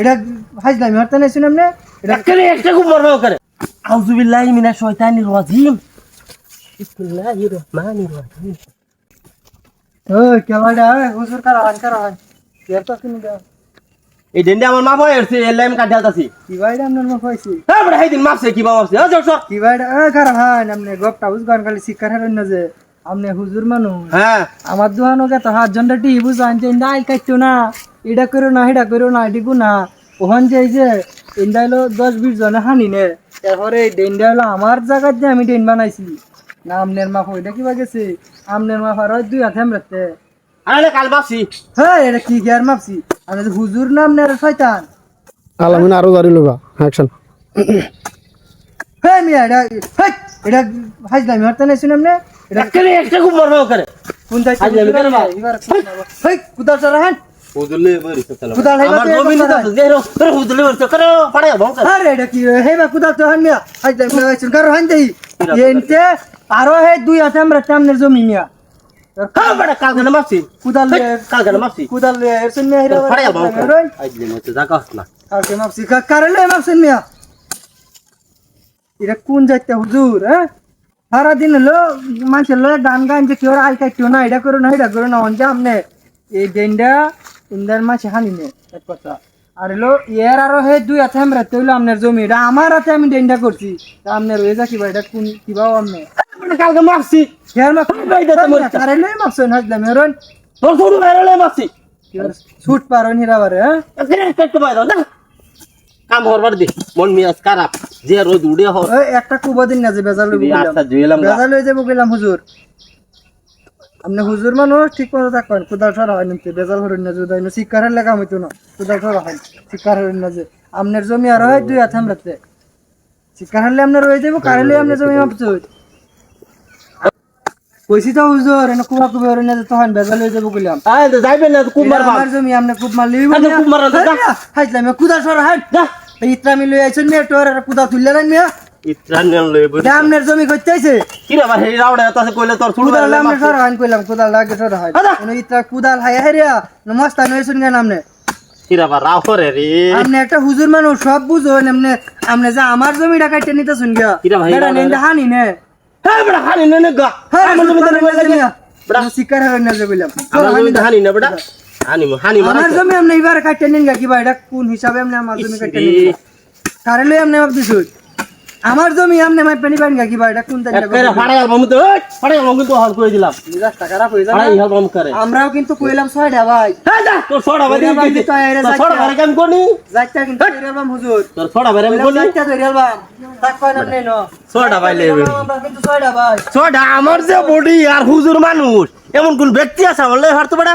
এটা হাজলামি হরতে নাই শুনে আপনি এটা একেবারে একটা খুব মরবে করে আউযুবিল্লাহি মিনাশ শাইতানির রাজিম। বিসমিল্লাহির রহমানির রহিম। ওই কেলাটা হুজুর কারা হান কারা হান এর তো শুনি দাও এই ডেন্ডে আমার মা ভয় এসে এর লাইম কাটিয়ে আছি কি ভাইটা আপনার মুখ হয়েছি? হ্যাঁ বড় হাইদিন মাপছে কি বাবা মাপছে হ্যাঁ সর কি ভাইটা এ কারা হান আপনি গপটা বুঝগান খালি শিক্ষার হারেন না যে আপনি হুজুর মানুষ। হ্যাঁ। আমার দোকানো গে তো হাত জনটা টি বুঝান যে নাই কাটতো না। এটা করো না এটা করো না এটিকু না ওখান যে এই যে হলো দশ বিশ জনে হানি নে তারপরে ডেনটা হলো আমার জায়গার দিয়ে আমি ডেন বানাইছি। না আমনের মা ওইটা কিবা গেছে? আমনের মা ফার দুই হাতে আমরাতে আরে কাল মাপছি হ্যাঁ এটা কি গিয়ার মাপছি? আমি তো হুজুর নাম নে শয়তান? আলামিন আরও জারি লবা অ্যাকশন হ্যাঁ মিয়া এটা হেই, এটা হরতে নাই শুনে আপনি এটা একটা খুব মরবে করে কোন কুদাল হান হুজুরলে বরি সালাম কুদাল হেবা আমার জমি নিতে আছে যে রে হুজুরলে বরি করে পাড়ে বংশ আরে এটা কি হে বা কুদাল তো হান মিয়া হাজলামি লাগাইছেন কারও হান দেই। এনতে আরও হে দুই হাতে আমরা সামনের জমি মিয়া। হ্যাঁ বড় কাল কেন মাপছি কুদাল কাল কেন মাপছি কুদাল এরছেন মিয়া হিরা পাড়ে না। কারলে মিয়া? এটা কোন যাইতে হুজুর হ্যাঁ? হলো মানুষের গান গান যে কেউ না এটা করো না এটা করো না অঞ্জা আমনে এই ডেন্ডা ইন্দার মাছ হানি নে এক কথা। আর হলো এর আরও হে দুই হাতে আমরা তৈলো আমনের জমি। এটা আমার হাতে আমি ডেন্ডা করছি। তা আমনের হয়ে যা কিবা এটা কোন কিবাও আমনে? কালকে মাপছি হেয়ার মাপ ভাই দাদা মরে যা। কারেলে মাপছেন হাজলাম হেরন। তোর ছোট মাপছি ছুট পারন হিরাবারে হ্যাঁ? একটা বাইরে না কাম হরবার দি মন মিয়াজ খারাপ। যে রোদ উড়ে ওই একটা কুবা দিন না যে বেজাল লইব আচ্ছা বেজাল লই যাব গেলাম হুজুর। আপনি হুজুর মানুষ ঠিক মতো থাকবেন কোদাল সরা হয় নিতে বেজাল হরেন না যদি শিক্ষার লেখা হইতো না কোদাল সরা হয় শিক্ষার হরেন না যে। আপনার জমি আর হয় দুই হাত আমরাতে শিক্ষার হারলে আপনার রয়ে যাব কারে লই আপনার জমি মাপছো কইছি তো হুজুর এনে কুবা কুবা হরেন না যে তখন বেজাল লই যাব গেলাম আয় তো যাইবেন না কুমার বাপ। আমার জমি আপনি খুব মারলি আচ্ছা, খুব মারা তো যা। হাইতলাম কুদাল সরা হাইট যা। ইত্রা মিলে আইছেন মেয়ে তোর কুদাল তুললে না। মিয়া জমি করতে আইছে কি রে আমার হেই রাউড়ে তাছে কইলে তোর কুদাল বাইরে আমনে সর হান কইলাম কুদাল লাগে সর হাই আদা। ইত্রা কুদাল হাই হারিয়া নমস্তা নইছুন গান আমনে। কি রে আবার রাউরে রে আমনে একটা হুজুর মানুষ সব বুঝো আমনে আমনে যা আমার জমিটা কাটতে নিতে শুন গিয়া। বেটা হানি নে। হ্যাঁ বড় হানি নে গা। হ্যাঁ আমার জমি তো আমার লাগে শিকার হই না যে কইলাম আমার জমি হানি না বড়। হানি হানি আমার জমি আমনে এবার কাটতে নিন গা এটা কোন হিসাবে আমনে আমার জমি কাটতে নিন কারে লই আমনে আমার জমি আমনে মাই পানি পানি কিবা এটা কোন তাই একেবারে ফাড়ে গেল আমি তো ফাড়ে গেল কিন্তু হল করে দিলাম। রাস্তা খারাপ হয়ে ফাড়াই যাবে করে। আমরাও কিন্তু কইলাম ছয়টা ভাই। হ্যাঁ যা তোর ছড়া বাইরে ওরে বাবা, তো তোর ছড়া যাইতা। বাইরে কেন কোনি যাইতা কিন্তু এরবাম হুজুর। তোর ছড়া বাইরে আমি কোনি যাইতা তো এরবাম তাক কয় না নেন। ছড়া বাইলে আমরা কিন্তু ছয়টা ভাই। ছড়া আমার যে বডি আর হুজুর মানুষ এমন কোন ব্যক্তি আছে লাই হরতো বড়া